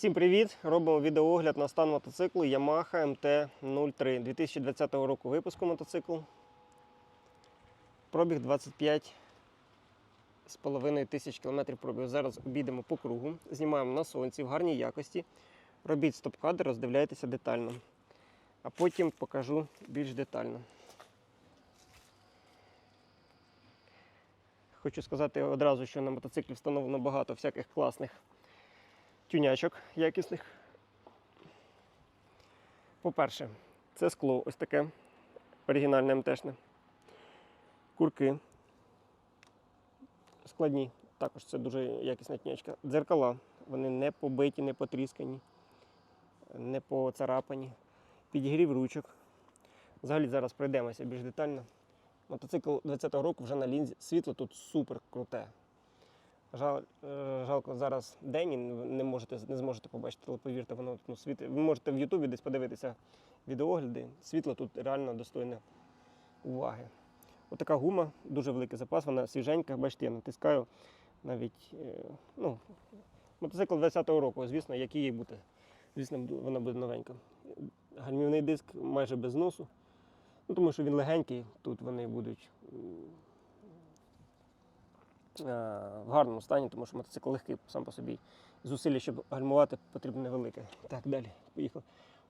Всім привіт! Робимо відеоогляд на стан мотоциклу Yamaha MT-03 2020 року випуску мотоцикл. Пробіг 25 з половиною тисяч кілометрів пробігу. Зараз обійдемо по кругу, знімаємо на сонці в гарній якості. Робіть стоп-кадр, роздивляйтеся детально. А потім покажу більш детально. Хочу сказати одразу, що на мотоциклі встановлено багато всяких класних тюнячок якісних. По-перше, це скло ось таке оригінальне МТшне. Курки. Складні, також це дуже якісна тюнячка. Дзеркала, вони не побиті, не потріскані, не поцарапані. Підігрів ручок. Взагалі зараз пройдемося більш детально. Мотоцикл 20-го року вже на лінзі. Світло тут супер круте. Жаль, е, жалко, зараз день і не можете, не зможете побачити, але повірте, воно ну, світи. Ви можете в Ютубі десь подивитися відеогляди. Світло тут реально достойне уваги. Отака гума, дуже великий запас, вона свіженька. Бачите, я натискаю навіть е, ну, мотоцикл 20-го року, звісно, який їй бути. Звісно, вона буде новенька. Гальмівний диск майже без носу. Ну, тому що він легенький, тут вони будуть в гарному стані, тому що мотоцикл легкий сам по собі. Зусилля, щоб гальмувати, потрібно невелике. Так, далі. Поїхав.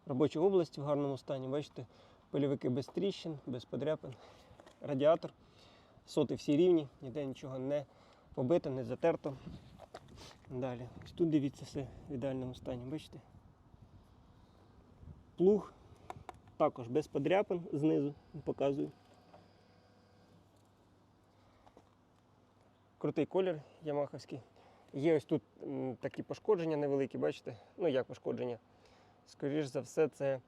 Робоча область в гарному стані. Бачите, пильовики без тріщин, без подряпин, радіатор. Соти всі рівні, ніде нічого не побито, не затерто. Далі. Ось тут дивіться все в ідеальному стані, бачите? Плуг також без подряпин знизу, показую. Крутий колір ямаховський. Є ось тут такі пошкодження невеликі, бачите? Ну як пошкодження? Скоріш за все, це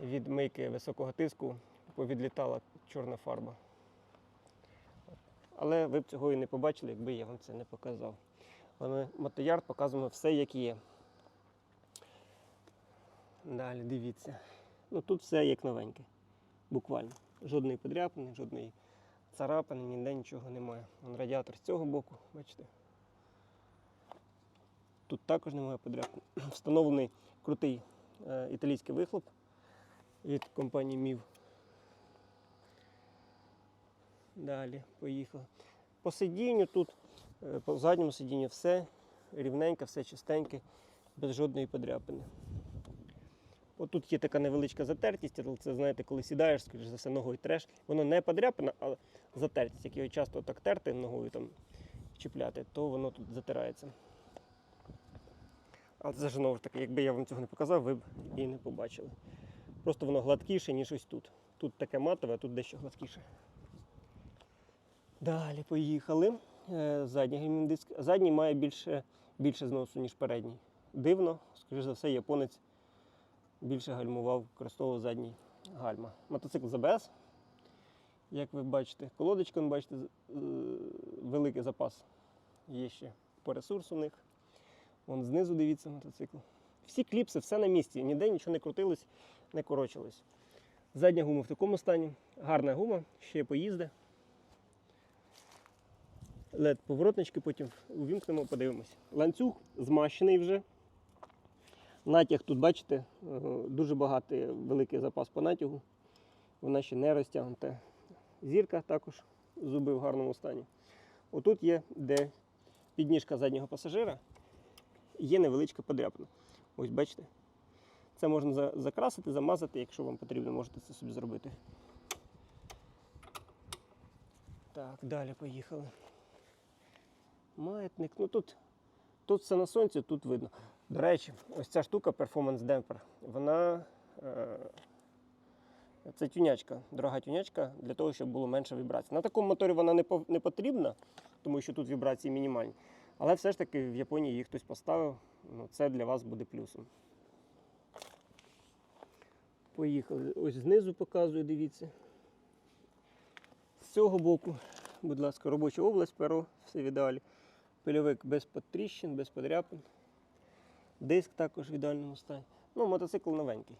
від мийки високого тиску повідлітала чорна фарба. Але ви б цього і не побачили, якби я вам це не показав. Але ми мотоярд показуємо все, як є. Далі дивіться. Ну тут все як новеньке. Буквально. Жодної подряпини, жодної царапини, ніде нічого немає. Вон радіатор з цього боку, бачите. Тут також немає подряпин. Встановлений крутий е, італійський вихлоп від компанії MIV. Далі поїхали. По сидінню тут, е, по задньому сидінню все рівненько, все чистеньке, без жодної подряпини. От тут є така невеличка затертість, але це знаєте, коли сідаєш, скоріш за все, ногою треш. Воно не подряпане, а затертість. Як його часто так терти ногою там чіпляти, то воно тут затирається. Але це знову ж таки, якби я вам цього не показав, ви б і не побачили. Просто воно гладкіше, ніж ось тут. Тут таке матове, а тут дещо гладкіше. Далі поїхали. Е, Задній гальмівний диск. Задній має більше, більше зносу, ніж передній. Дивно, скоріш за все, японець більше гальмував, використовував задній гальма. Мотоцикл з АБС, як ви бачите, колодочка, ви бачите, е, великий запас є ще по ресурсу у них. Вон знизу дивіться мотоцикл. Всі кліпси, все на місці, ніде нічого не крутилось, не корочилось. Задня гума в такому стані. Гарна гума, ще поїзде. led поворотнички потім увімкнемо, подивимось. Ланцюг змащений вже. Натяг тут, бачите, е, дуже багатий великий запас по натягу. Вона ще не розтягнута. Зірка також зуби в гарному стані. Отут є, де підніжка заднього пасажира, є невеличка подряпина. Ось бачите. Це можна закрасити, замазати, якщо вам потрібно, можете це собі зробити. Так, далі поїхали. Маятник. Ну тут, тут все на сонці, тут видно. До речі, ось ця штука Performance Damper, вона. Е, це тюнячка, дорога тюнячка для того, щоб було менше вібрацій. На такому моторі вона не, потрібна, тому що тут вібрації мінімальні. Але все ж таки в Японії її хтось поставив. Ну, це для вас буде плюсом. Поїхали. Ось знизу показую, дивіться. З цього боку, будь ласка, робоча область, перо, все в ідеалі. Пильовик без потріщин, без подряпин. Диск також в ідеальному стані. Ну, мотоцикл новенький.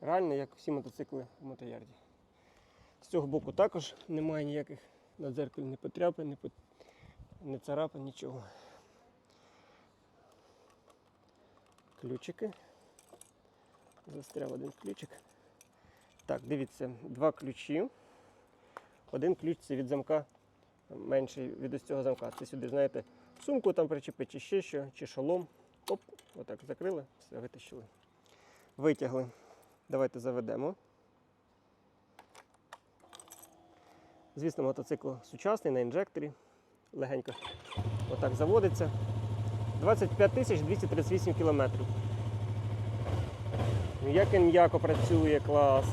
Реально, як всі мотоцикли в мотоярді. З цього боку також немає ніяких на дзеркалі ні потряпин, ні, пот... ні царапин, нічого. ключики. Застряв один ключик. Так, дивіться, два ключі. Один ключ це від замка менший від ось цього замка. Це сюди, знаєте, сумку там причепити, чи ще що, чи шолом. Оп, отак закрили, все, витащили. Витягли. Давайте заведемо. Звісно, мотоцикл сучасний на інжекторі. Легенько отак заводиться. 25 тисяч 238 кілометрів. Як він м'яко працює, клас.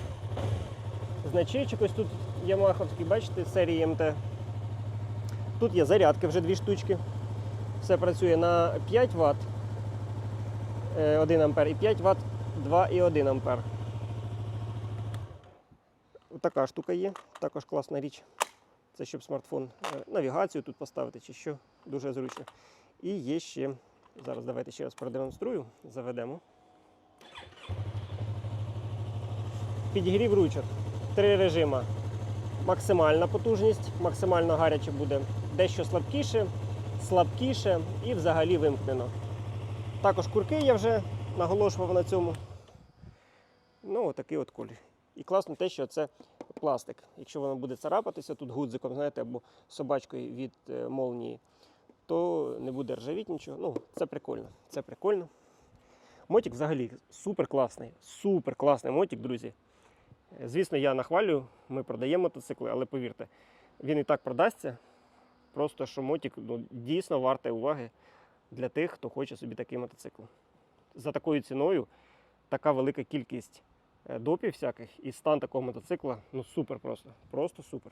Значечок ось тут Ямаховський, бачите, серії МТ. Тут є зарядки вже дві штучки. Все працює на 5 Вт 1 ампер і 5 Вт 2,1 ампер. Така штука є, також класна річ. Це щоб смартфон е, навігацію тут поставити чи що. Дуже зручно. І є ще, зараз давайте ще раз продемонструю, заведемо. Підігрів ручок. Три режима. Максимальна потужність, максимально гаряче буде. Дещо слабкіше, слабкіше і взагалі вимкнено. Також курки я вже наголошував на цьому. Ну, отакий от колір. І класно те, що це пластик. Якщо воно буде царапатися тут гудзиком, знаєте, або собачкою від е, молнії, то не буде ржавіти нічого. Ну, це прикольно. Це прикольно. Мотик взагалі супер класний. Супер класний мотик, друзі. Е, Звісно, я нахвалюю, ми продаємо мотоцикли, але повірте, він і так продасться. Просто що мотик ну, дійсно вартий уваги для тих, хто хоче собі такий мотоцикл. За такою ціною така велика кількість е, допів всяких і стан такого мотоцикла ну супер просто. Просто супер.